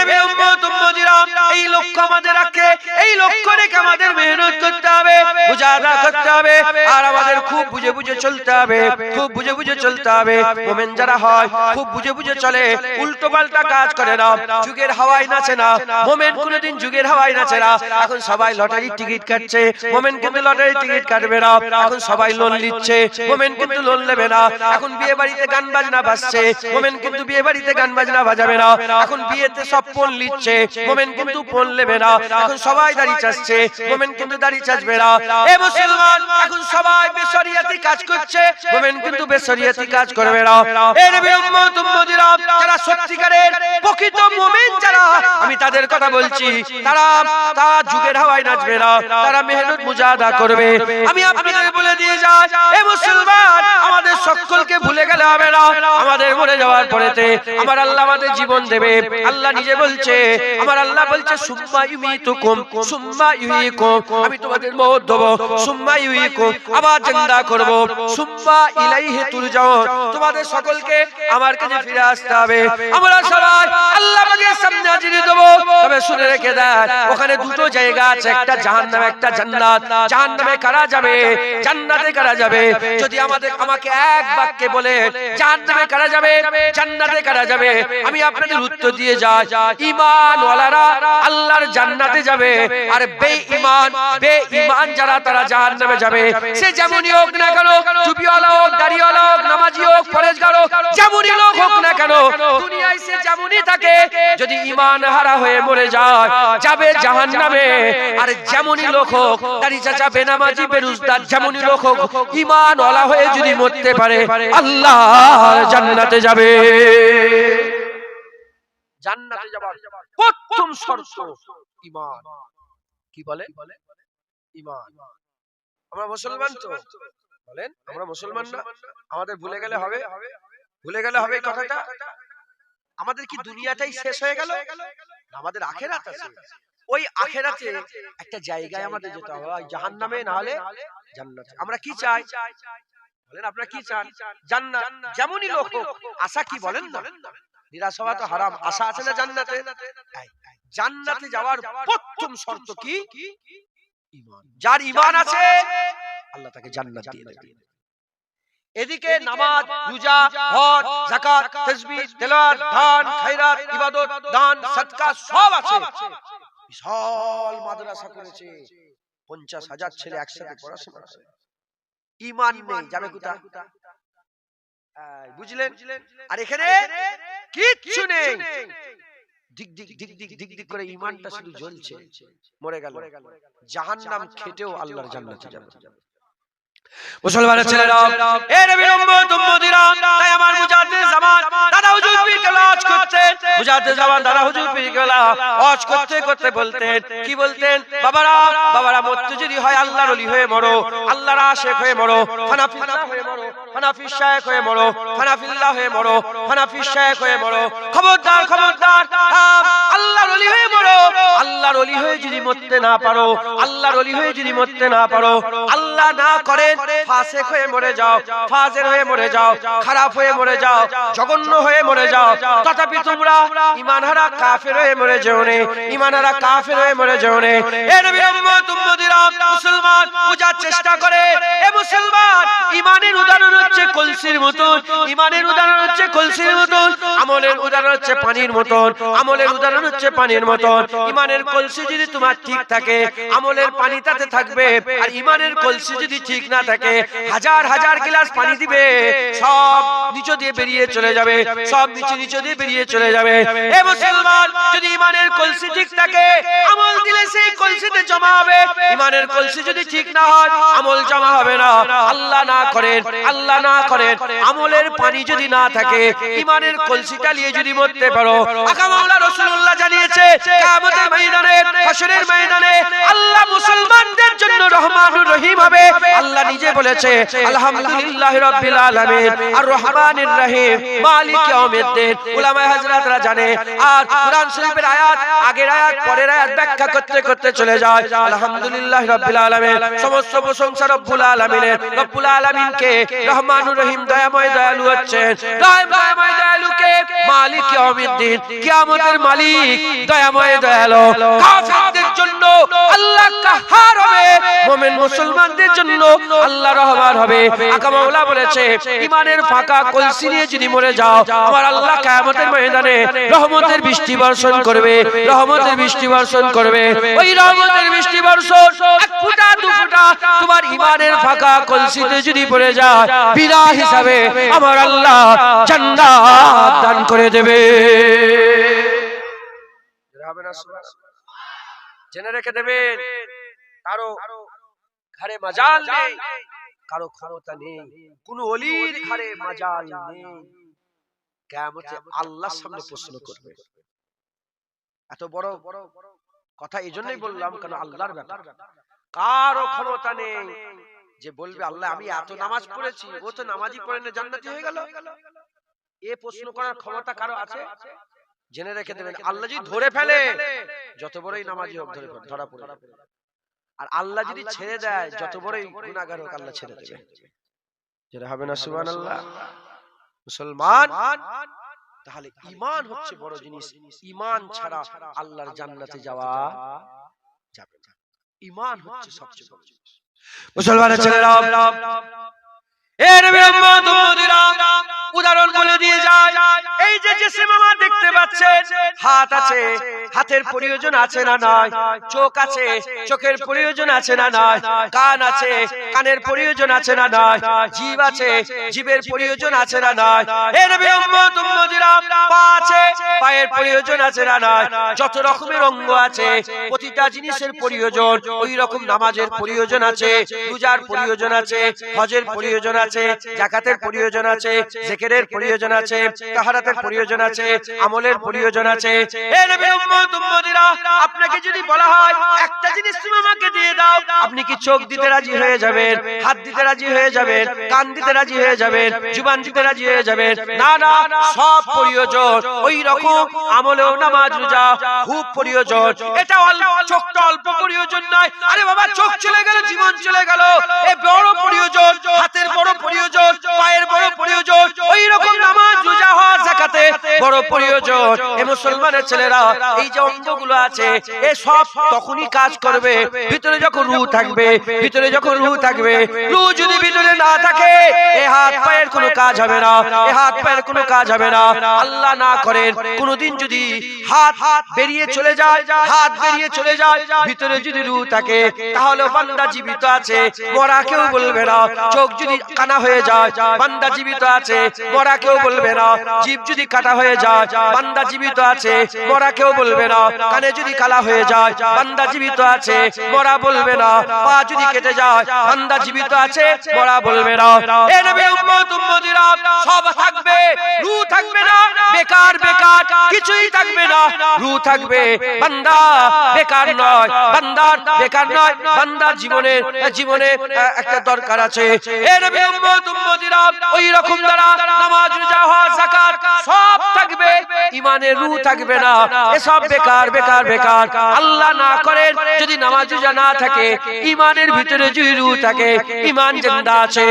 নবী উম্মত উম্মতিরা এই লক্ষ্য আমাদের রাখে, এই লক্ষ্য রেখে আমাদের মেহনত করতে হবে করতে হবে, আর আমাদের খুব বুঝে বুঝে চলতে হবে, খুব বুঝে বুঝে চলতে হবে। মোমেন যারা হয়, খুব বুঝে বুঝে চলে, উল্টো পাল্টা কাজ করে না, যুগের হাওয়ায় নাচে না, মোমেন কোনোদিন যুগের হাওয়ায় নাচে না। এখন সবাই লটারির টিকিট কাটছে, মোমেন কিন্তু লটারির টিকিট কাটবে না, এখন সবাই লোন নিচ্ছে, মোমেন কিন্তু লোন নেবে না। এখন বিয়ে বাড়িতে গান বাজনা বাজছে, মোমেন কিন্তু বিয়ে বাড়িতে গান বাজনা বাজাবে না। এখন বিয়েতে সব ফোন নিচ্ছে মোমেন কিন্তু ফোন নেবে না এখন সবাই দাড়ি চাচ্ছে। মোমেন কিন্তু দাড়ি চাচবে না এ মুসলমান এখন সবাই বেসরিয়াতি কাজ করছে। মোমেন কিন্তু বেসরিয়াতি কাজ করবে না এর উম্মত উম্মতিরা যারা সত্যিকারের প্রকৃত মুমিন যারা আমি তাদের কথা বলছি। তারা তারা যুগের হাওয়ায় নাচবে না। তারা মেহনত মুজাহাদা করবে। আমি আপনাদের বলে দিয়ে যাই। এ মুসলমান আমাদের সকলকে ভুলে গেলে হবে না। আমাদের মরে যাওয়ার পরেতে আমার আল্লাহ আমাদের জীবন দেবে। আল্লাহ নিজে বলছে আমার আল্লাহ বলছে, সুম্মা সুম্মা ইউইকুম আমি তোমাদের দেব, সুম্মা ইউইকুম আবার জিন্দা করব, সুম্মা ইলাইহি তোমাদের সকলকে আমার কাছে ফিরে আসতে হবে। আমরা সবাই আল্লাহ সামনে দেব তবে শুনে রেখে ওখানে দুটো জায়গা আছে, একটা জাহান্নাম, একটা জান্নাত। জাহান্নামে কারা যাবে? জান্নাতে কারা যাবে? যদি আমাদের, আমাকে এক বাক্যে বলে, জাহান্নামে কারা যাবে? জান্নাতে কারা যাবে? আমি আপনাদের উত্তর দিয়ে যাই ঈমান ওয়ালারা আল্লাহর জান্নাতে যাবে আর বেঈমান বেঈমান যারা তারা জাহান্নামে যাবে। সে যেমনই হোক না কেন টুপিওয়ালা হোক দাড়িওয়ালা হোক নামাজি হোক ফরেজগার হোক যেমনই লোক হোক না কেন দুনিয়ায় সে যেমনই থাকে যদি ঈমান হারা হয়ে মরে যায় যাবে জাহান্নামে। আর যেমনই লোক হোক দাড়ি চাচা বেনামাজি বেরুজদার যেমনই লোক হোক ঈমান ওয়ালা হয়ে যদি মরতে পারে আল্লাহর জান্নাতে যাবে। জান্নাতে যাবার প্রথম শর্ত ঈমান। কি বলে? ঈমান। আমরা মুসলমান তো? বলেন আমরা মুসলমান না আমাদের ভুলে গেলে হবে? ভুলে গেলে হবে কথাটা? আমাদের কি দুনিয়াটাই শেষ হয়ে গেল? না, আমাদের আখেরাত আছে। ওই আখেরাতে একটা জায়গায় আমাদের যেতে হবে। জাহান্নামে না হলে জান্নাতে আমরা কি চাই? বলেন আপনারা কি চান? জান্নাত। যেমনই লোক আশা কি বলেন না? নিরাশ হওয়া তো হারাম। আশা আছে না জান্নাতে? জান্নাতে? যাওয়ার প্রথম শর্ত কি? যার ঈমান আছে আল্লাহ তাকে জান্নাত দিয়ে দেবে এদিকে নামাজ রোজা হজ যাকাত তাসবিহ তেলাওয়াত দান খায়রাত ইবাদত দান সদকা সব আছে। বিশাল মাদ্রাসা করেছে। পঞ্চাশ হাজার ছেলে একসাথে পড়াশোনা করে। ঈমান নেই যাবে কোথা বুঝলেন? আর এখানে কিচ্ছু নেই। দিক দিক দিক দিক দিক দিক করে ঈমানটা শুধু জ্বলছে। মরে গেল। জাহান্নাম খেটেও আল্লাহর জান্নাতে যাবে মুসলমানের ছেলেরা এ নবীর উম্মত উম্মতিরা তাই আমার মুজাহিদ জামান দাদা হুজুর পীর কেবলা হজ করতেন মুজাহিদ জামান দাদা হুজুর পীর কেবলা হজ করতে করতে বলতেন কি বলতেন? বাবারা বাবারা মরতে যদি হয় আল্লাহর ওলি হয়ে মরো আল্লাহর আশিক হয়ে মরো হয়ে মরো হানাফি হয়ে মরো, হানাফিল্লাহ হয়ে মরো, হানাফি হয়ে মরো। খবরদার খবরদার আল্লাহর ওলি হয়ে মরো। আল্লাহর ওলি হয়ে যদি মরতে না পারো, আল্লাহর ওলি হয়ে যদি মরতে না পারো, আল্লাহ না ফাসেক হয়ে মরে যাও, ফাজের হয়ে মরে যাও, খারাপ হয়ে মরে যাও, জঘন্য হয়ে মরে যাও। তথাপি তোমরা কাফের হয়ে মরে যেও নে, ইমানহারা কাফের হয়ে মরে যেও নে। এ উম্মতিরা মুসলমান বোঝার চেষ্টা করে। এ মুসলমান, ইমানের উদাহরণ হচ্ছে কলসির মতন, ইমানের উদাহরণ হচ্ছে কলসির মতন, আমলের উদাহরণ হচ্ছে পানির মতন, আমলের উদাহরণ হচ্ছে পানির মতন। ইমানের কলসি যদি তোমার ঠিক থাকে, আমলের পানি তাতে থাকবে, আর ইমানের কলসি যদি ঠিক না থাকে, হাজার হাজার গ্লাস পানি দিবে, সব নিচে দিয়ে বেরিয়ে চলে যাবে, সব নিচে নিচে দিয়ে বেরিয়ে চলে যাবে। এ মুসলমান, যদি ইমানের কলসি ঠিক থাকে, আমল দিলে সেই কলসিতে জমা হবে। ইমানের কলসি যদি ঠিক না হয়, আমল জমা হবে না। আল্লাহ না করেন, আল্লাহ না করেন, আমলের পানি যদি না থাকে, ইমানের কলসিটা নিয়ে যদি মরতে পারো। আকা মাওলা রাসূলুল্লাহ জানিয়েছে, কিয়ামতের ময়দানে হাসরের ময়দানে আল্লাহ মুসলমানদের জন্য রহমানুর রহিম হবে। আল্লাহ নিজে বলেছে, আলহামদুলিল্লাহ রাব্বিল আলামিন আর রহমানির রহিম, মালিক ইয়াউমিদ্দিন। উলামায়ে হযরতরা জানে, আর কোরআন শরীফের আয়াত আগের আয়াত পরের আয়াত ব্যাখ্যা করতে করতে চলে যায়। আলহামদুলিল্লাহ রাব্বিল আলামিন। সমস্ত প্রশংসা রব্বুল আলামিনের। রব্বুল রহমানুর রহিম দয়াময় দয়ালু দয়াময় মালিক ইয়াউমিদ্দিন। কিয়ামতের মালিক দয়াময় দয়ালু। কাফিরদের জন্য আল্লাহ কাহার হবে। মুমিন মুসলমানদের জন্য আল্লাহ রহমান হবে। আকা মাওলা বলেছে ইমানের ফাঁকা কলসি নিয়ে যদি মরে যাও, আমার আল্লাহ কিয়ামতের ময়দানে রহমতের বৃষ্টি বর্ষণ করবে। রহমতের বৃষ্টি বর্ষণ করবে। ওই রহমতের বৃষ্টি বর্ষণ তোমার ইমানের ফাঁকা কলসিতে যদি পড়ে যায় হিসাবে আমার আল্লাহ দান করে দেবে। জেনে রেখে দেবেন, কারও ঘরে মাজাল নেই, কারও ক্ষমতা নেই, কোন অলির ঘরে মাজাল নেই। সামনে প্রশ্ন করবে। এত বড় কথা, এই জন্যই বললাম, কেন আল্লাহর ব্যাপার। কারও ক্ষমতা নেই। যে বলবে আল্লাহ আমি এত নামাজ পড়েছি ও তো নামাজি পড়ে না জান্নাতি হয়ে গেল? এ প্রশ্ন করার ক্ষমতা কারও আছে? জেনে রেখে দেবেন আল্লাহ যদি ধরে ফেলে যত বড়ই নামাজি হোক ধরে ধরা পড়ে আর আল্লাহ যদি ছেড়ে দেয় যত বড়ই গুণাগার হোক আল্লাহ ছেড়ে দেবে। যেটা হবে না সুবান আল্লাহ মুসলমান? তাহলে ইমান হচ্ছে বড় জিনিস। ইমান ছাড়া আল্লাহর জান্নাতে যাওয়া ইমান হচ্ছে সবচেয়ে বড়। জিনিস মুসলমানের ছেলেরা এর বিলম্ব তোমাদের উদাহরণ বলে দিয়ে যায় এই যে যে মামা দেখতে পাচ্ছেন, হাত আছে, হাতের প্রয়োজন আছে না নয় চোখ আছে, চোখের প্রয়োজন আছে না নয় কান আছে, কানের প্রয়োজন আছে না নয় জীব আছে জীবের প্রয়োজন আছে না নয় এর বিরম্বত উম্মতিরা পা আছে, পায়ের প্রয়োজন আছে না নয় যত রকমের অঙ্গ আছে, প্রতিটা জিনিসের প্রয়োজন, ওই রকম নামাজের প্রয়োজন আছে পূজার প্রয়োজন আছে, হজের প্রয়োজন আছে, জাকাতের প্রয়োজন আছে, জেকেরের প্রয়োজন আছে তাহারাতের প্রয়োজন আছে আমলের প্রয়োজন আছে। এ নবী উম্মত উম্মতিরা আপনাকে যদি বলা হয় একটা জিনিস তুমি আমাকে দিয়ে দাও আপনি কি চোখ দিতে রাজি হয়ে যাবেন? হাত দিতে রাজি হয়ে যাবেন? কান দিতে রাজি হয়ে যাবেন? জুবান দিতে রাজি হয়ে যাবেন? না না সব প্রয়োজন। ওই রকম আমলেও নামাজ রোজা খুব প্রয়োজন। এটা চোখটা অল্প প্রয়োজন নয়। আরে বাবা চোখ চলে গেল জীবন চলে গেল। এ বড় প্রয়োজন হাতের বড় প্রয়োজন পায়ের বড় প্রয়োজন ওই রকম নামাজ রোজা জাকাতে বড় প্রয়োজন। এ মুসলমানের ছেলেরা, এই যে অঙ্গগুলো আছে, এ সব তখনই কাজ করবে। ভিতরে যখন রু থাকবে, ভিতরে যখন রু থাকবে রু যদি ভিতরে না থাকে, এ হাত পায়ের কোনো কাজ হবে না, এ হাত পায়ের কোনো কাজ হবে না। আল্লাহ না করেন, কোনোদিন যদি হাত হাত বেরিয়ে চলে যায়, হাত বেরিয়ে চলে যায়, ভিতরে যদি রু থাকে তাহলে বান্দা জীবিত আছে, মরা কেউ বলবে না। চোখ যদি কানা হয়ে যায়, বান্দা জীবিত আছে, মরা কেউ বলবে না। জীব যদি কাটা হয়ে যায় বান্দা জীবিত আছে মরা কেউ বলবে না। কানে যদি কালা হয়ে যায় বান্দা জীবিত আছে মরা বলবে না। পা যদি কেটে যায় বান্দা জীবিত আছে মরা বলবে না। এ নবী উম্মত উম্মতিরা সব থাকবে রু থাকবে না বেকার বেকার কিছুই থাকবে না রু থাকবে। বান্দা বেকার নয় বান্দার বেকার নয় বান্দার জীবনে জীবনে একটা দরকার আছে। এ নবী উম্মত উম্মতিরা ওই রকম দ্বারা নামাজ রোজা হজ যাকাত সব থাকবে। ইমানের রু থাকবে না। এসব বেকার বেকার বেকার আল্লাহ না করেন যদি নামাজ রোজা না থাকে ইমানের ভিতরে যদি রু থাকে ইমান জিন্দা আছে।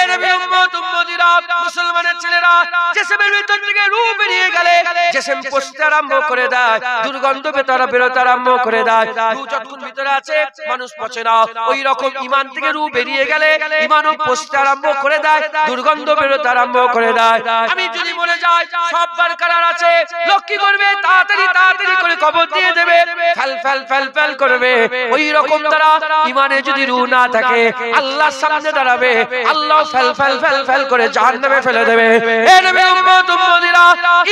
এ নবী উম্মত উম্মতিরা মুসলমানের ছেলেরা জেসেমের ভিতর থেকে রু বেরিয়ে গেলে জেসেম পচতে আরম্ভ করে দেয় দুর্গন্ধ বেতারা বেরোতে আরম্ভ করে দেয়। রু যতক্ষণ ভিতরে আছে মানুষ পচে না। ওই রকম ইমান থেকে রু বেরিয়ে গেলে ইমানও পচতে আরম্ভ করে দেয় দুর্গন্ধ বেরোতে আরম্ভ করে দেয়। আমি যদি মরে যাই সব বারকার আছে লোক কি করবে, তাড়াতাড়ি তাড়াতাড়ি করে কবর দিয়ে দেবে। ফেল ফেল ফেল ফেল করবে। ওই রকম তারা ইমানে যদি রু না থাকে আল্লাহ সামনে দাঁড়াবে। আল্লাহ ফেল ফেল ফেল ফেল করে জাহান্নামে ফেলে দেবে। এ নবী উম্মত, উম্মতিরা,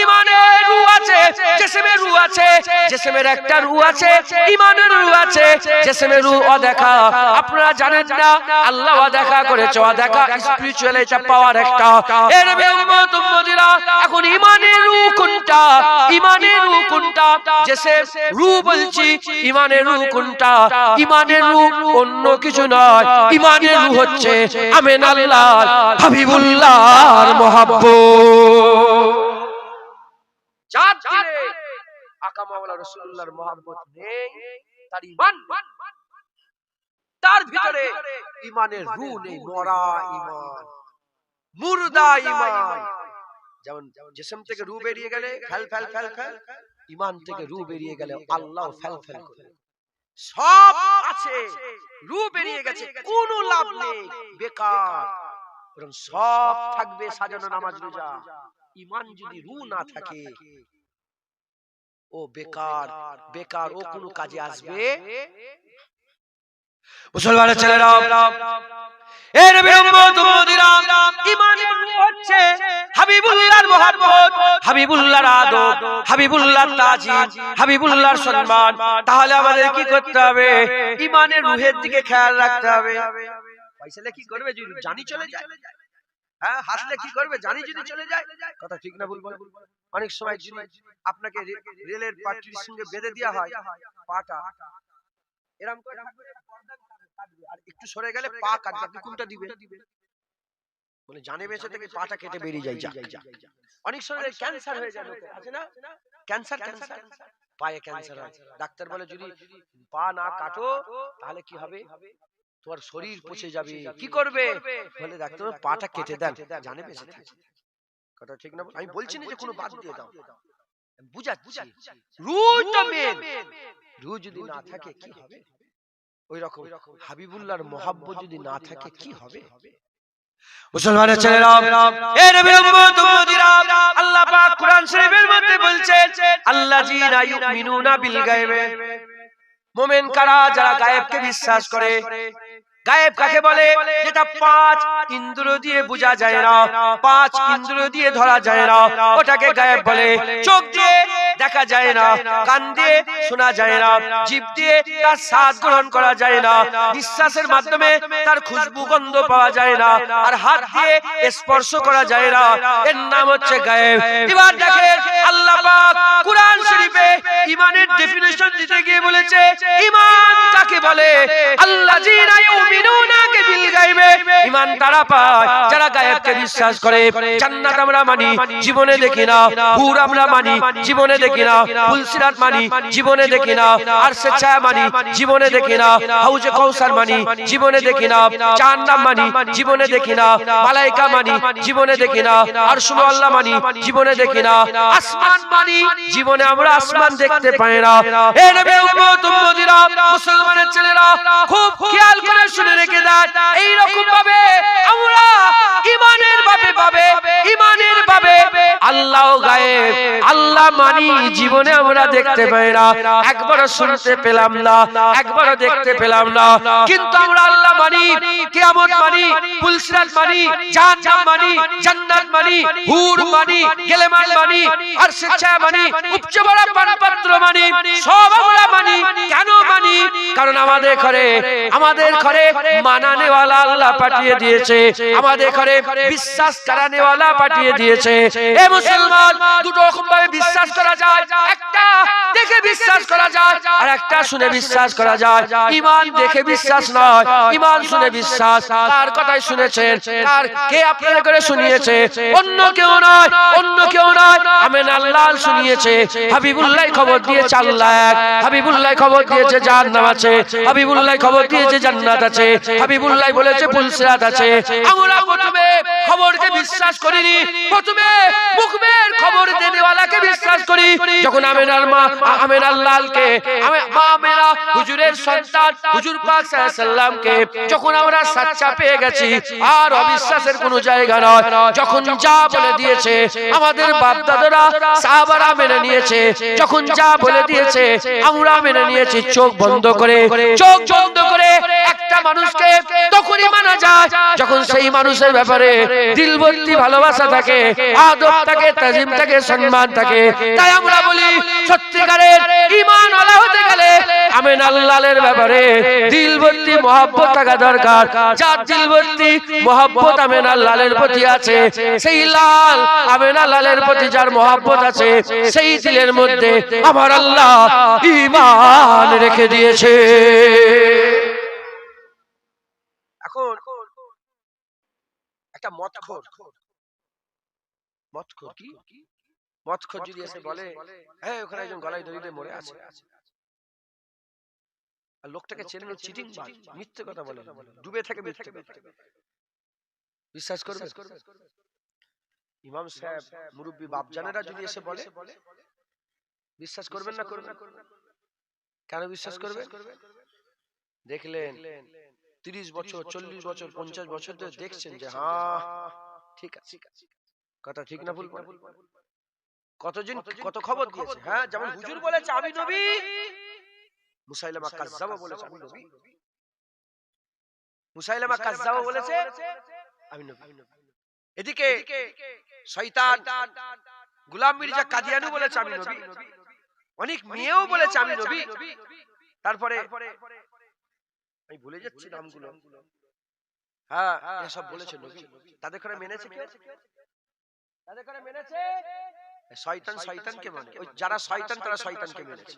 ইমানে রু আছে জিসমে রু আছে, জিসমের একটা রু আছে, ইমানের রু আছে জিসমে রু অদেখা। আপনারা জানেন না, আল্লাহ অদেখা করেছে, অদেখা স্পিরিচুয়াল এটা পাওয়ার একটা। এ নবী উম্মত, উম্মতিরা, এখন ইমানের রু কোনটা? ইমানের রু কোনটা জেসে রু বলছি, ইমানের রু কোনটা ইমানের রু অন্য কিছু নয়, ইমানের রু হচ্ছে আমেন আল্লাহ হাবিবুল্লাহর মহাব্বত। যার দিলে আকা মাওলা রাসূলুল্লাহর মহাব্বত নেই, তার ঈমান তার ভিতরে ইমানের রু নেই মরা ঈমান মুর্দা ঈমান যেমন জিসম থেকে রু বেরিয়ে গেলে ফেল ফেল ফেল ফেল ইমান থেকে রু বেরিয়ে গেলে আল্লাহ ফেল ফেল করে। সব আছে রু বেরিয়ে গেছে কোনো লাভ নেই বেকার। বরং সব থাকবে সাজানো নামাজ রোজা। ইমান যদি রু না থাকে ও বেকার বেকার ও কোনো কাজে আসবে? মুসলমানের ছেলেরা এ নবীর উম্মত উম্মতিরা ইমানের হচ্ছে হাবিবুল্লাহর মহব্বত হাবিবুল্লাহর আদব হাবিবুল্লাহর তাজিম হাবিবুল্লাহর সম্মান। তাহলে আমাদের কি করতে হবে? ইমানের রুহের দিকে খেয়াল রাখতে হবে। পয়সালে কি করবে যদি জানি চলে যায়? হ্যাঁ হাসলে কি করবে? জানি যদি চলে যায়? কথা ঠিক না বলব অনেক সময় আপনাকে রেলের পাট্টির সঙ্গে বেঁধে দেওয়া হয় পাটা। এরকম করে আর একটু সরে গেলে পা কাটবে আপনি কোনটা দিবেন? বলে জানে বেঁচে থেকে পাটা কেটে বেরিয়ে যায় যা যা অনেক সময় ক্যান্সার হয়ে যায় লোকের, আছে না? ক্যান্সার ক্যান্সার পায়ে ক্যান্সার হয়। ডাক্তার বলে যদি পা না কাটো তাহলে কি হবে? তোমার শরীর পচে যাবে। কি করবে? বলে ডাক্তার পাটা কেটে দেন। জানে বেঁচে থাকে। কথা ঠিক না? আমি বলছি না যে কোনো বাদ দিয়ে দাও। বুঝাচ্ছি। রুটা মেন রু যদি না থাকে কি হবে ওই রকম হাবিবুল্লাহর মহাব্বত যদি না থাকে কি হবে? মুসলমানের ছেলেরা এ নবীর উম্মত উম্মতিরা আল্লাহ পাক কোরআন শরীফের মধ্যে বলছেন আল্লাযীনা ইউমিনুনা বিল গায়বে। মুমিন কারা যারা গায়েবকে বিশ্বাস করে? গায়েব কাকে বলে? যেটা পাঁচ ইন্দ্র দিয়ে বোঝা যায় না। পাঁচ ইন্দ্র দিয়ে ধরা যায় না। ওটাকে গায়েব বলে। চোখ দিয়ে দেখা যায় না। কান দিয়ে শোনা যায় না। জিভ দিয়ে তার স্বাদ গ্রহণ করা যায় না। নিঃশ্বাসের মাধ্যমে তার খুশবু গন্ধ পাওয়া যায় না। আর হাত দিয়ে স্পর্শ করা যায় না। এর নাম হচ্ছে গায়েব। এবার দেখেন আল্লাহ পাক কুরআন শরীফে ইমানের ডেফিনিশন দিতে গিয়ে বলেছে ইমান কাকে বলে আল্লাযীনা ইউমিনুনা বিল গায়বে ইমান তারা পায়। যারা গায়েবকে বিশ্বাস করে জান্নাত আমরা মানি জীবনে দেখি না হুর আমরা মানি। জীবনে দেখি না ফুলসিরাত মানি। জীবনে দেখি না আরশে ছায়া মানি। জীবনে দেখি না হাউজে কৌসার মানি। জীবনে দেখি না জাহান্নাম মানি। জীবনে দেখি না মালাইকা মানি। জীবনে দেখি না আরশুল আল্লাহ মানি। জীবনে দেখি না আসমান মানি। জীবনে আমরা আসমান দেখতে পাই না। এ নবী উম্মত উম্মতিরা মুসলমানের ছেলেরা খুব খেয়াল করে শুনে রেখে এই রকম ভাবে আমরা ইমানের ভাবে ইমানের ভাবে। আল্লাহ আল্লাহ মানি। জীবনে আমরা দেখতে পাই না। শুনতে পেলাম না দেখতে পেলাম না। কিন্তু আমরা আল্লাহ মানি মানি মানি মানি মানি, হুর মানি মানি আর শিক্ষা মানি মানি, সব আমরা মানি। কেন মানি? কারণ আমাদের ঘরে আমাদের ঘরে মানানেওয়ালা আল্লাহ পাঠিয়ে দিয়েছে। আমাদের ঘরে বিশ্বাস করানেওয়ালা পাঠিয়ে দিয়েছে। এ মুসলমান, দুটো রকম ভাবে বিশ্বাস করা যায়। একটা দেখে বিশ্বাস করা যায় আর একটা শুনে বিশ্বাস করা যায়। ইমান দেখে বিশ্বাস নয়, ইমান শুনে বিশ্বাস। তার কথাই শুনেছেন? তার কে আপনাদের করে শুনিয়েছে? অন্য কেউ নয়, অন্য কেউ নয়। আমেন আল্লাহ শুনিয়েছে। হাবিবুল্লাহ খবর দিয়েছে আল্লাহ হাবিবুল্লাহ খবর দিয়েছে জাহান্নাম আছে। হাবিবুল্লাহ খবর দিয়েছে জান্নাত আছে। হাবিবুল্লাহ বলেছে পুলসিরাত আছে। আমরা প্রথমে খবরকে বিশ্বাস করিনি, প্রথমে মুখবের খবর দেনেওয়ালাকে বিশ্বাস করি। যখন আমেনার মা আমেন আমেনার লালকে মা আমেনা হুজুরের সন্তান, হুজুর পাক সাল্লামকে, যখন আমরা সাচ্চা পেয়ে গেছি, আর অবিশ্বাসের কোনো জায়গা নয়। যখন যা বলে দিয়েছে, আমাদের বাপ দাদারা সাহাবারা মেনে নিয়েছে। যখন যা বলে দিয়েছে, আমরা মেনে নিয়েছি, চোখ বন্ধ করে, চোখ বন্ধ করে একটা মানুষকে তখনই মানা যায় যখন সেই মানুষের ব্যাপারে দিলবর্তি ভালোবাসা থাকে, আদব থাকে, তাজিম থাকে, সম্মান থাকে। তাই আমরা বলি, সত্যিকারের ইমান আলা হতে গেলে আমেন আল্লাহের ব্যাপারে দিলবর্তি মহাব্বত থাকা দরকার। যার দিলবর্তি মহাব্বত আমেন আল্লাহের প্রতি আছে, সেই লাল আমেন আল্লাহের প্রতি যার মহাব্বত আছে, সেই দিলের মধ্যে আমার আল্লাহ ইমান রেখে দিয়েছে এখন একটা মতখোর। মতখোর কি? মতখোর যদি এসে বলে হ্যাঁ ওখানে একজন গলায় দড়ি দিয়ে মরে আছে। আর লোকটাকে চেনে চিটিং মিথ্যে কথা বলে ডুবে থাকে মিথ্যে। বিশ্বাস করবে? ইমাম সাহেব মুরব্বী বাপজানেরা যদি এসে বলে বিশ্বাস করবেন না করবেন কেন বিশ্বাস করবে দেখলেন। তিরিশ বছর চল্লিশ বছর পঞ্চাশ বছর ধরে দেখছেন যে হ্যাঁ ঠিক আছে। কথা ঠিক না ভুল কতজন কত খবর দিয়েছে? হ্যাঁ যেমন হুজুর বলেছে আমি নবী মুসাইলামা কাজ্জাবা বলেছে আমি নবী মুসাইলামা কাজ্জাবা বলেছে আমি নবী এদিকে শয়তান গুলাম মির্জা কাদিয়ানু বলেছে আমি নবী অনেক মেয়েও বলেছে আমি নবী তারপরে আমি ভুলে যাচ্ছি নামগুলো। হ্যাঁ এসব বলেছে নবী তাদের করে মেনেছে কেউ? তাদের করে মেনেছে? শয়তান শয়তানকে মানে। ওই যারা শয়তান তারা শয়তানকে মেনেছে।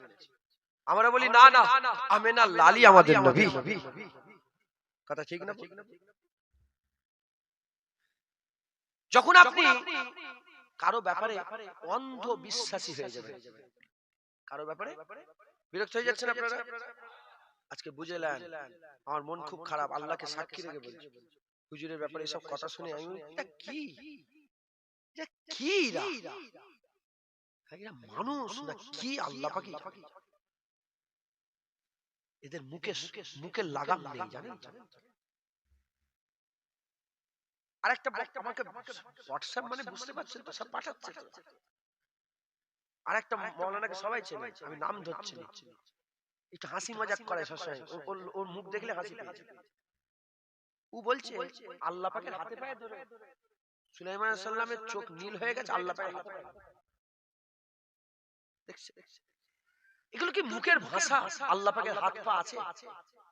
আমরা বলি না না আমেনা লালি আমাদের নবী। কথা ঠিক না যখন আপনি কারও ব্যাপারে অন্ধ বিশ্বাসী হয়ে যাবেন। কারও ব্যাপারে বিরক্ত হয়ে যাচ্ছেন আপনারা? আজকে বুঝেলেন আমার মন খুব খারাপ আল্লাহকে সাক্ষী রেখে বলছি। হুজুরের ব্যাপারে এসব কথা শুনে আমি কি এটা কি মানুষ না কি আল্লাহ পাকি এদের মুখে মুখে লাগাম নেই জানেন আরেকটা আমাকে হোয়াটসঅ্যাপ মানে বুঝতে পারছেন তো? সব পাঠাচ্ছে আরেকটা মৌলানাকে সবাই চেনে? আমি নাম ধরছি একটু হাসি মজাক করে সবসময় ওর- মুখ দেখলে হাসি ও বলছে আল্লাহ পাকের হাতে পায়ে ধরে। সুলাইমান সাল্লামের চোখ নীল হয়ে গেছে আল্লাহ পায়ের হাতে। দেখছে এগুলো কি মুখের ভাষা? আল্লাহ পাকের হাত পা আছে।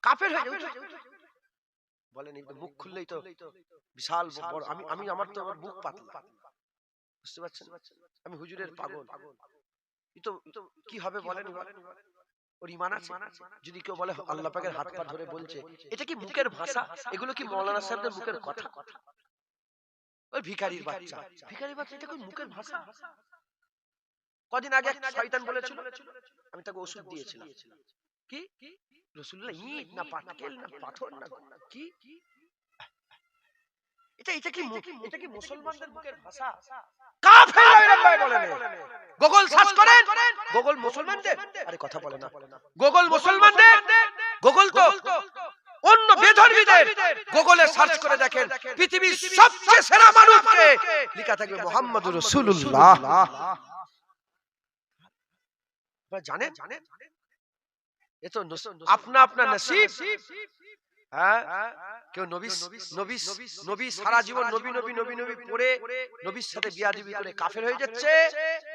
কাফের হয়ে যাবে। বলেন মুখ খুললেই তো বিশাল বড় আমি আমি আমার তো আমার মুখ পাতলা। বুঝতে পারছেন? আমি হুজুরের পাগল। তো তো কি হবে বলেন বলেন ওর ইমান আছে? যদি কেউ বলে আল্লাহ পাকের হাত পা ধরে বলছে এটা কি মুখের ভাষা? এগুলো কি মৌলানা সাহেবদের মুখের কথা? ওই ভিখারির বাচ্চা। ভিখারির বাচ্চা এটা কি মুখের ভাষা? কদিন আগে শয়তান বলেছিল আমি তাকে ওষুধ দিয়েছিলাম। কি? রসুল্লাহ ইট না পাটকেল না পাথর না কি? এটা এটা কি এটা কি মুসলমানদের মুখের ভাষা? কাফের এরকম ভাবে বলে গুগল সার্চ করেন। গুগল মুসলমানদের। আরে কথা বলে না। গুগল মুসলমানদের। গুগল তো অন্য বেধর্মীদের গুগলে সার্চ করে দেখেন। পৃথিবীর সবচেয়ে সেরা মানুষকে লেখা থাকবে মোহাম্মদুর রাসূলুল্লাহ। জানেন? এ তো আপনা আপনা নসিব। হ্যাঁ? কেউ নবী নবী নবী সারা জীবন নবী নবী নবী নবী পড়ে নবীর সাথে বিয়াদিবি করে কাফের হয়ে যাচ্ছে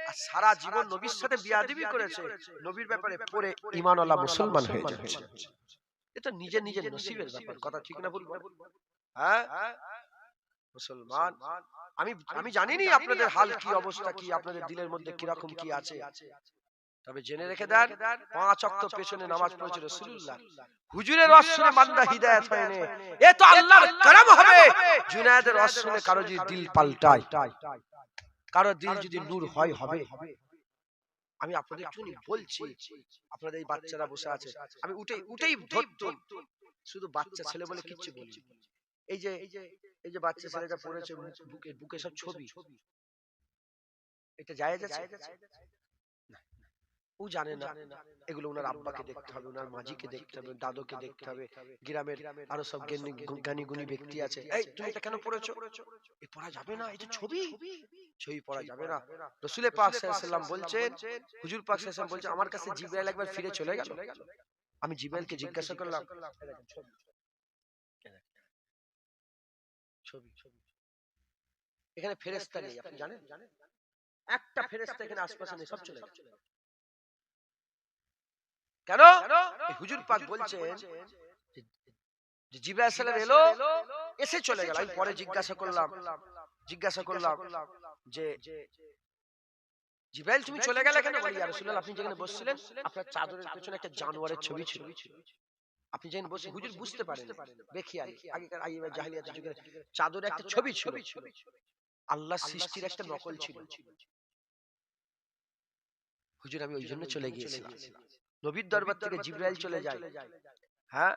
আর সারা জীবন নবীর সাথে বিয়াদিবি করেছে। নবীর ব্যাপারে পড়ে ইমানওয়ালা মুসলমান হয়ে যাচ্ছে। এটা নিজের নিজের নসিবের ব্যাপার কথা ঠিক না বলব হ্যাঁ? মুসলমান আমি আমি জানিনি আপনাদের হাল কি অবস্থা কি আপনাদের দিলের মধ্যে কীরকম কি আছে? তবে জেনে রেখে দেন পাঁচ অক্ত পেছনে নামাজ পড়েছিল রাসূলুল্লাহ হুজুরের শুনে বান্দা হিদায়াত হয়নি। এ তো আল্লাহর করম হবে। জুনায়েদের শুনে কারও যদি দিল পাল্টায়। কারও দিল যদি নূর হয় হবে। আমি আপনাদের একটু বলছি আপনাদের এই বাচ্চারা বসে আছে। আমি উঠেই উঠেই ধরতাম। শুধু বাচ্চা ছেলে বলে কিচ্ছু বলি এই যে এই যে বাচ্চা ছেলেটা পড়েছে বুকে বুকে সব ছবি। এটা জায়েজ আছে ও জানে না। এগুলো ওনার আব্বাকে দেখতে হবে ওনার মাঝিকে দেখতে হবে দাদুকে দেখতে হবে গ্রামের আরও সব জ্ঞানী গুণী ব্যক্তি আছে। এই তুমি এটা কেন পড়েছো? এ পড়া যাবে না এটা ছবি। ছবি। পড়া যাবে না। রসুলের পাক সাল্লাম বলছেন হুজুর পাক সাল্লাম বলছে আমার কাছে জিব্রাইল একবার ফিরে চলে গেল? আমি জিব্রাইলকে জিজ্ঞাসা করলাম। ছবি। ছবি ছবি। এখানে ফেরেশতা নেই আপনি জানেন? একটা ফেরেশতা এখানে আশপাশে নেই সব চলে গেছে কেন? হুজুর পাক বলছেন এলো এসে চলে গেল। আমি পরে জিজ্ঞাসা করলাম জিজ্ঞাসা করলাম যে জিব্রাইল তুমি চলে গেলে কেন? বলি ইয়া রাসূলুল্লাহ আপনি যেখানে বসছিলেন আপনার চাদরের পেছনে একটা জানোয়ারের ছবি ছিল। আপনি যেখানে বসে হুজুর বুঝতে পারেন। বেখিয়ালি আগেকার আইয়ুবের জাহেলিয়াতের যুগের চাদরে একটা ছবি ছিল। আল্লাহ সৃষ্টির একটা নকল ছিল। হুজুর আমি ওই জন্য চলে গিয়েছিলাম। নবীর দরবার থেকে জিব্রাইল চলে যায়। হ্যাঁ?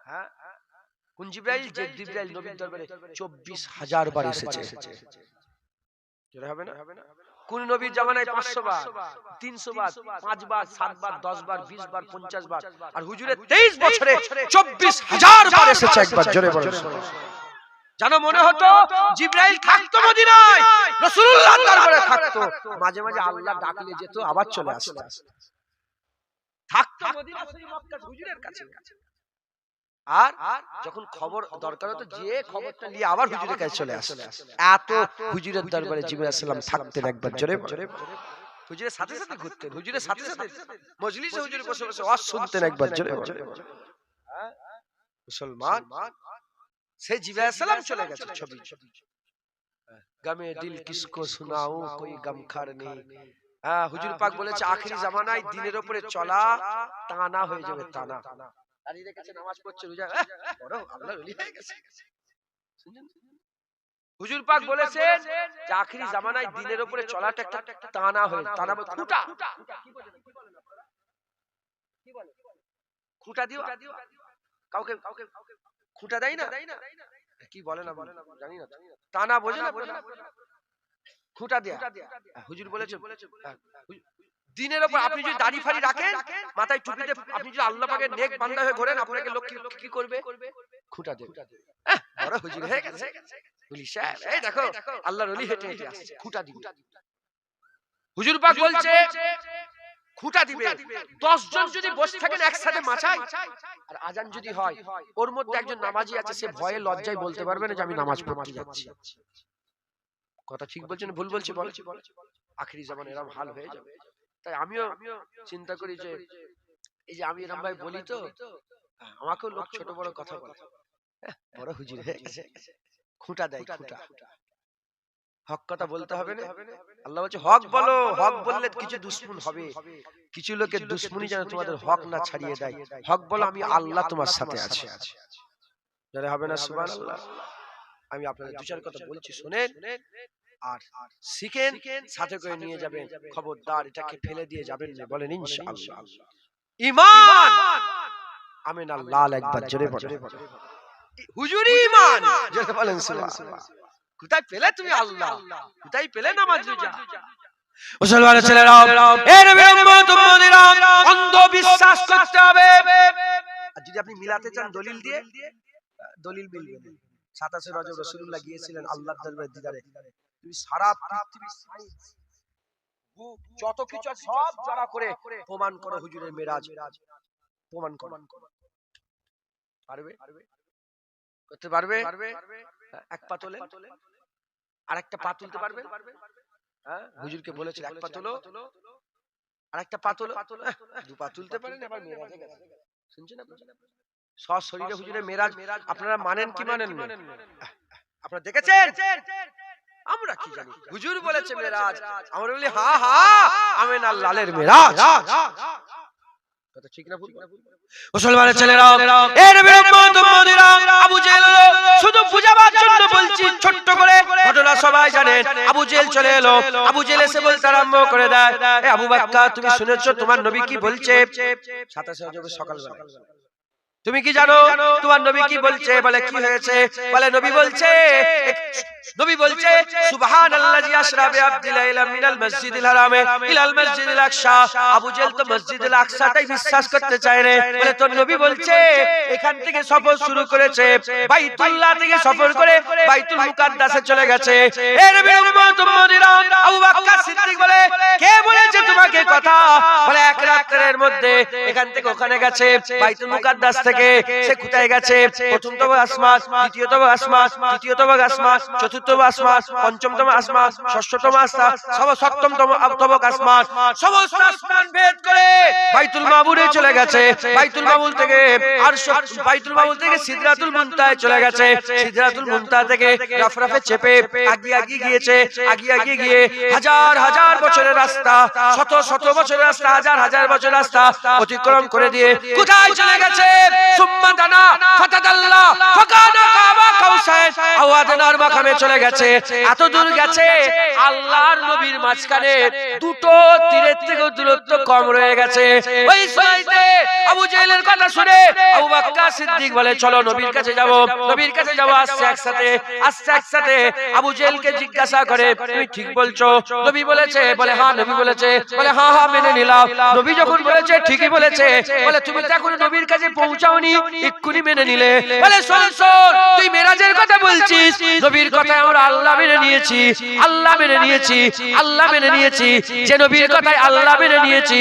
কোন জিব্রাইল? যে জিব্রাইল? নবীর দরবারে চব্বিশ হাজার বার এসেছে। হবে না? কোন নবীর জামানায় পাঁচশো বার তিনশো বার পাঁচ বার সাত বার দশ বার বিশ বার পঞ্চাশ বার আর হুজুরের তেইশ বছরে চব্বিশ হাজার বার এসেছে একবার। জোরে বলে। জানো মনে হতো জিব্রাইল থাকতো মদিনায় রাসূলুল্লাহ দরবারে থাকতো। মাঝে মাঝে আল্লাহ ডাকলে যেত আবার চলে আসতো। থাকতো মদিনা শরীফ মক্কা হুজুরের কাছে। আর যখন খবর দরকার হতো যে খবরটা নিয়ে আবার হুজুরের কাছে চলে এত হুজুরের দরবারে জিবরাইল সালাম থাকতেন একবার জোরে জোরে হুজুরের সাথে সাথে ঘুরতেন হুজুরের সাথে সাথে মজলিসে হুজুরে বসে বসে ওয়াজ শুনতেন একবার জোরে জোরে মুসলমান সে জিবরাইল সালাম চলে গেছে ছবি। গমে দিল কিসকো সুনাও কোই গমখার নেই। হ্যাঁ হুজুর পাক বলেছে আখেরি জামানায় দিনের উপরে চলা টানা হয়ে যাবে টানা। দাঁড়িয়ে রেখেছে নামাজ পড়ছে রোজা। বড় আল্লাহর ওলি হয়ে গেছে। হুজুর পাক বলেছেন যে আখেরি জামানায় দিনের উপরে চলাটা একটা টানা হয়ে টানা বলে খুঁটা। খুঁটা। দিও। কাউকে কাউকে খুঁটা দেয় না? কি বলে না বলে না? জানি না। টানা বোঝে না। খুঁটা দেয়া। হুজুর বলেছে দিনের উপর আপনি যদি দাড়ি ফাড়ি রাখেন মাথায় টুপিতে আপনি যদি আল্লাহ পাকের নেক বান্দা হয়ে ঘোরেন আপনাকে লোক কি করবে? খুঁটা দেবে। বড় হুজুর হয়ে গেছে। বলি সাহেব এই দেখো আল্লাহর ওলি হেঁটে হেঁটে আসছে খুঁটা দিবে। হুজুর পাক বলছে খুঁটা দিবে। দশ জন যদি বসে থাকেন একসাথে মাছায় আর আজান যদি হয় ওর মধ্যে একজন নামাজি আছে সে ভয়ে লজ্জায় বলতে পারবে না যে আমি নামাজ পড়তে যাচ্ছি। কথা ঠিক বলছেন ভুল বলছি বল। আখেরি জামান এরম হাল হয়ে যাবে। তাই আমিও চিন্তা করি যে এই যে আমি এরম ভাই বলি তো হ্যাঁ, আমাকেও লোক ছোট বড় কথা বলে। হ্যাঁ, বড় হুজুর হয়ে গেছে। খুঁটা দেয় খুঁটা হক কথা বলতে হবে না? আল্লাহ বলছে হক বলো হক বললে কিছু দুশ্মন হবে। কিছু লোকের দুশ্মনী যেন তোমাদের হক না ছাড়িয়ে দেয়। হক বলো আমি আল্লাহ তোমার সাথে আছি। যারা হবে না সুবহানাল্লাহ। আমি আপনাদের দু চার কথা বলছি শুনেন। আর শিখেন সাথে করে নিয়ে যাবেন খবরদার এটাকে ফেলে দিয়ে যাবেন না বলেন ইনশাআল্লাহ। ঈমান আমিন আল্লাহ একবার জোরে বলেন হুজুরি ঈমান জোরে বলেন সুবহানাল্লাহ। কোথায় পেলে তুমি আল্লাহ? কোথায় পেলে নামাজ রোজা? মুসলমানের ছেলেরা এ নবীর উম্মত উম্মতিরা অন্ধ বিশ্বাস করতে হবে। আর যদি আপনি মিলাতে চান দলিল দিয়ে দলিল মিলবে না। সাতাশে রজব রসুল্লাহ গিয়েছিলেন আল্লাহর দরবারে দিদারে। তুমি সারা সায়েন্স যত কিছু সব যারা করে প্রমাণ করো হুজুরের মেরাজ। প্রমাণ করো। পারবে? করতে পারবে? এক পা তোলে আর একটা পা তুলতে পারবে? হ্যাঁ? হুজুরকে বলেছিল এক পা তোলো। আর একটা পা তোলো। দু পা তুলতে পারেন? আবার মেরাজে গেছে। শুনছেন আপনারা? সশরীরে হুজুরের মেরাজ আপনারা মানেন কি মানেন না? আপনারা দেখেছেন? আমরা কি জানি? হুজুর বলেছে মেরাজ। আমরা বলি হা হা আমেন আল্লাহর মেরাজ। কথা ঠিক না ভুল? মুসলমানের ছেলেরা এ নবীর উম্মত আবু জেহেল শুধু বুঝাবার জন্য বলছি ছোট্ট করে ঘটনা সবাই আবু জেহেল চলে এলো। আবু জেহেল এসে বলতে আরম্ভ করে দেয় এ আবু বাক্কা তুমি শুনেছো তোমার নবী কি বলছে? সাতাশে সকালবেলা তুমি কি জানো? তোমার নবী কি বলছে? বলে কি হয়েছে? বলে নবী বলছে নবী বলছে, সুবহানাল্লাজি আশরা বিআবদি লাইলা মিনাল মসজিদিল হারামে, ইলাল মসজিদিল আকসা। আবু জেহেল তো মসজিদুল আকসাটাই বিশ্বাস করতে চায় রে। বলে, তোর নবী বলছে, এখান থেকে সফর শুরু করেছে, বাইতুল্লাহ থেকে সফর করে বাইতুল মুকাদ্দাসে চলে গেছে। এর বিরুম্মত উম্মতিরা আবু বকর সিদ্দিক বলে, কে বলেছে তোমাকে কথা? বলে, এক রাত্রের মধ্যে এখান থেকে ওখানে গেছে, বাইতুল মুকাদ্দাস থেকে সে কোথায় গেছে? প্রথমতম আসমান দ্বিতীয়তম আসমান তৃতীয়তম আসমান চতুর্থতম আসমান পঞ্চমতম আসমান ষষ্ঠতম আসমান সব সপ্তমতম তম আসমান সমস্ত আসমান ভেদ করে বাইতুল মামুরে চলে গেছে। বাইতুল মামুল থেকে আর বাইতুল মামুল থেকে সিদরাতুল মুনতায় চলে গেছে। সিদরাতুল মুনতা থেকে রাফরাফে চেপে আগিয়ে আগিয়ে গিয়েছে। আগিয়ে আগিয়ে গিয়ে হাজার হাজার বছরের রাস্তা, শত শত বছরের রাস্তা, হাজার হাজার বছর রাস্তা অতিক্রম করে দিয়ে কোথায় চলে গেছে? সুম্মা দানা, ফাতাদাল্লা, ফাকানা কাবা কাউসাইন আওয়াদনার মাকামে চলে গেছে। এত দূর গেছে। আল্লাহর নবীর মাঝখানে দুটো তীরের থেকে দূরত্ব কম রয়ে গেছে। ওই সময়তে আবু জেহেলের কথা শুনে আবু বকর সিদ্দিক বলে চলো নবীর কাছে যাব। নবীর কাছে যাব আসছে একসাথে আসছে একসাথে। আবু জেহেলকে জিজ্ঞাসা করে তুমি ঠিক বলছো? নবী বলেছে বলে হ্যাঁ নবী বলেছে বলে হ্যাঁ হ্যাঁ মেনে নিলাম। নবী যখন বলেছে ঠিকই বলেছে। বলে তুমি তো এখন নবীর কাছে পৌঁছাওনি এক্ষুনি মেনে নিলে। বলে শোন শোন তুই মেরাজের কথা বলছিস। নবীর কথায় আমরা আল্লাহ মেনে নিয়েছি আল্লাহ মেনে নিয়েছি আল্লাহ মেনে নিয়েছি যে নবীর কথায় আল্লাহ মেনে নিয়েছি।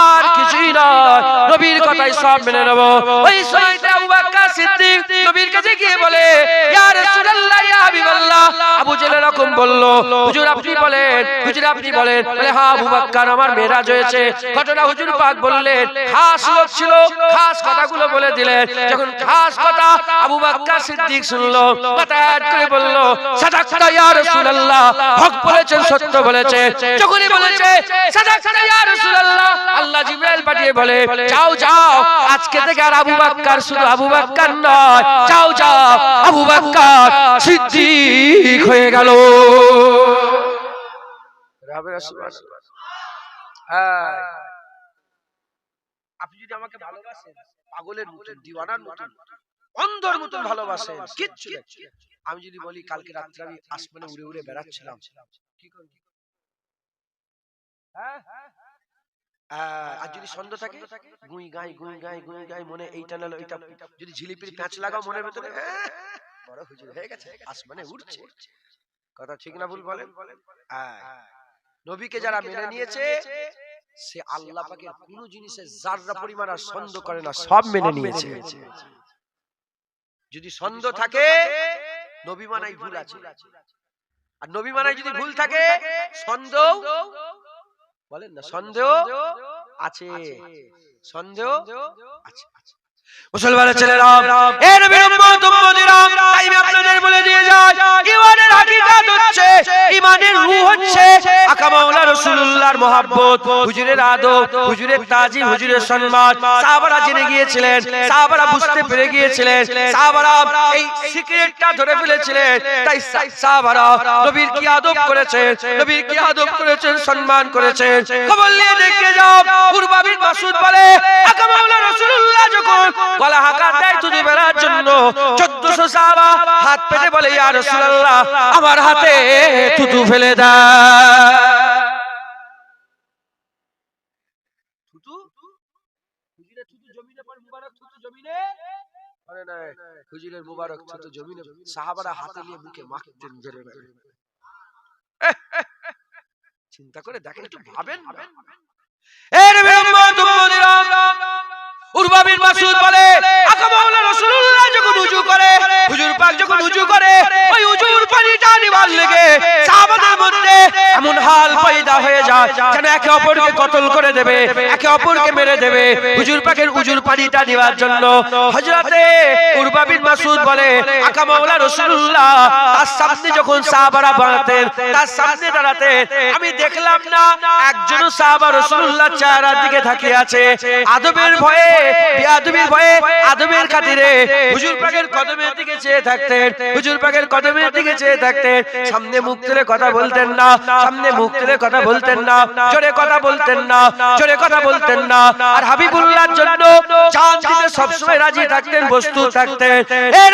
আর কিছুই নয় নবীর কথাই সব মেনে নেব। ওই সময়তে আবু বকর সিদ্দিক নবীর কাছে গিয়ে বলে ইয়া রাসূলুল্লাহ ইয়া হাবিবাল্লাহ। আবু এরকম বলল হুজুর আপনি বলেন, হুজুর আপনি বলেন, বলে হ্যাঁ আবু বকর আমার মেরাজ হয়েছে। ঘটনা হুজুর পাক বললেন, খাস লোক ছিল, খাস কথাগুলো বলে দিলেন। যখন খাস কথা আবু বকর সিদ্দিক শুনলো বাতায়াত করে বলল সাদাকতা ইয়া রাসূলুল্লাহ, হক বলেছেন, সত্য বলেছে যখনই বলেছে সাদাকতা ইয়া রাসূলুল্লাহ, আল্লাহ জিবরাইল পাঠিয়ে বলে, যাও যাও, আজকে থেকে আর আবু বকর শুধু আবু বকর নয়, যাও যাও, আবু বকর সিদ্দিক হয়ে গেল। আপনি যদি আমাকে ভালোবাসেন পাগলের মতন দিওয়ানার মতন অন্ধর মতন ভালোবাসেন কিচ্ছু আমি যদি বলি কালকে রাত্রে আমি আসমানে উড়ে উড়ে বেড়াচ্ছিলাম। কি করবি? হ্যাঁ? আর যদি সন্দেহ থাকে গুই গাই গুই গাই গুই গাই মনে এইটা নালো এইটা যদি ঝিলিপির প্যাঁচ লাগাও মনের ভেতরে বড় হুজুর হয়ে গেছে আসমানে উঠছে কথা ঠিক না ভুল বলেন। নবীকে যারা মেনে নিয়েছে সে আল্লাহ পাকের কোন জিনিসের যাররা পরিমাণ আর সন্দেহ করে না সব মেনে নিয়েছে। যদি সন্দেহ থাকে নবী মানাই ভুল আছে। আর নবী মানাই যদি ভুল থাকে সন্দেহ বলেন না সন্দেহ আছে। সন্দেহ আছে। মুসলমানের ছেলেরা এর তাই আমি আপনাদের বলে দিয়ে যাই ইমানের হাকিকাত হচ্ছে ইমানের রূহ হচ্ছে আকা মাওলা রাসূলুল্লাহর মহব্বত হুজুরের আদব হুজুরের হুজুরের সম্মান সাহাবারা জেনে গিয়েছিলেন সাহাবারা বুঝতে পেরে গিয়েছিলেন সাহাবারা এই সিক্রেটটা ধরে ফেলেছিলেন তাই সাহাবারা নবীর কি আদব করেছেন নবীর কি আদব করেছেন সম্মান করেছেন খবর নিয়ে দেখে যাও মাসুদ বলে আকা মাওলা রাসূলুল্লাহ যখন গলা হাঁকা দেয় বেড়ার জন্য চোদ্দশো সাহাবা হাত পেতে বলে ইয়া রাসূলুল্লাহ আমার হাতে থুতু ফেলে দেয় হুজুরের থুতু জমিনে পড়ে মুবারক থুতু জমিনে? আরে না হুজুরের মুবারক থুতু জমিনে সাহাবারা হাতে নিয়ে মুখে মাখতেন জেরে চিন্তা করে দেখেন একটু ভাবেন এর এমন হাল পয়দা হয়ে যায় যেন একে অপরকে কতল করে দেবে, একে অপরকে মেরে দেবে। হুজুর পানিটা জন্য বলে, আকা তার সামনে যখন সাহাবারা তার সামনে আমি দেখলাম না একজন সাহাবা রাসূলুল্লাহ চেহারার দিকে তাকিয়ে আছে। আদবের ভয়ে বেয়াদবির ভয়ে আদবের খাতিরে হুজুর পাকের কদমের দিকে চেয়ে থাকতেন হুজুর পাকের কদমের দিকে চেয়ে থাকতেন সামনে মুখ তুলে কথা বলতেন না সামনে মুখ তুলে কথা বলতেন না জোরে কথা বলতেন না জোরে কথা বলতেন না। আর হাবিবুল্লাহর জন্য জান দিতে সবসময় রাজি থাকতেন বস্তু থাকতেন। এর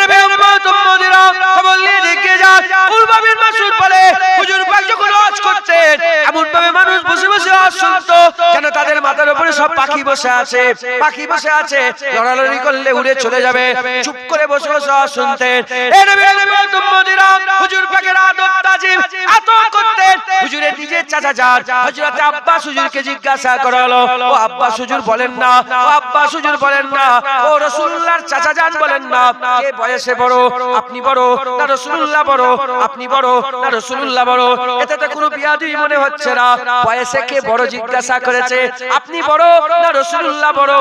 উম্মতিরা খবর দেখে যান উলবা বিন মাসউদ বলে হুজুর পাক যখন হজ করতেন এমন ভাবে মানুষ বসে বসে হজ শুনতো যেন তাদের মাথার উপরে সব পাখি বসে আছে পাখি বসে আছে লড়ালড়ি করলে উড়ে চলে যাবে। চুপ করে বসে বসে হজ শুনতেন এর বিম্বত উম্মতিরা হুজুর পাকের আদব তাজিম এত করতেন হুজুরের নিজের চাচা যান হযরত আব্বাস হুজুরকে জিজ্ঞাসা করা হলো ও আব্বাস হুজুর বলেন না ও আব্বাস হুজুর বলেন না ও রাসূলুল্লাহর চাচা যান বলেন না কে বয়সে বড় আপনি বড় না রাসূলুল্লাহ বড় আপনি বড় না রাসূলুল্লাহ বড়? এতে তো কোনো বিয়াদুই মনে হচ্ছে না। বয়সে কে বড় জিজ্ঞাসা করেছে আপনি বড় না রাসূলুল্লাহ বড়?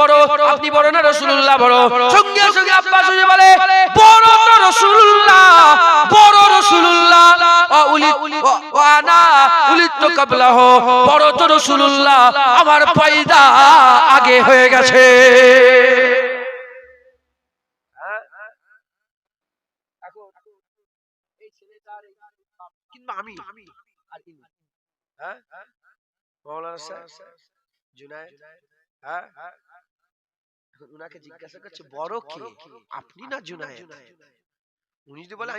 বড়? বড়? আপনি বড় না রাসূলুল্লাহ বড়? সঙ্গে সঙ্গে আব্বাস বলে, বড় তো রাসূলুল্লাহ, বড় আমার পয়দা আগে হয়ে গেছে। আমি। আর ইনি। হ্যাঁ? জুনায়েদ। হ্যাঁ? উনাকে জিজ্ঞাসা করছে বড় কে? আপনি না জুনায় উনি যদি বলে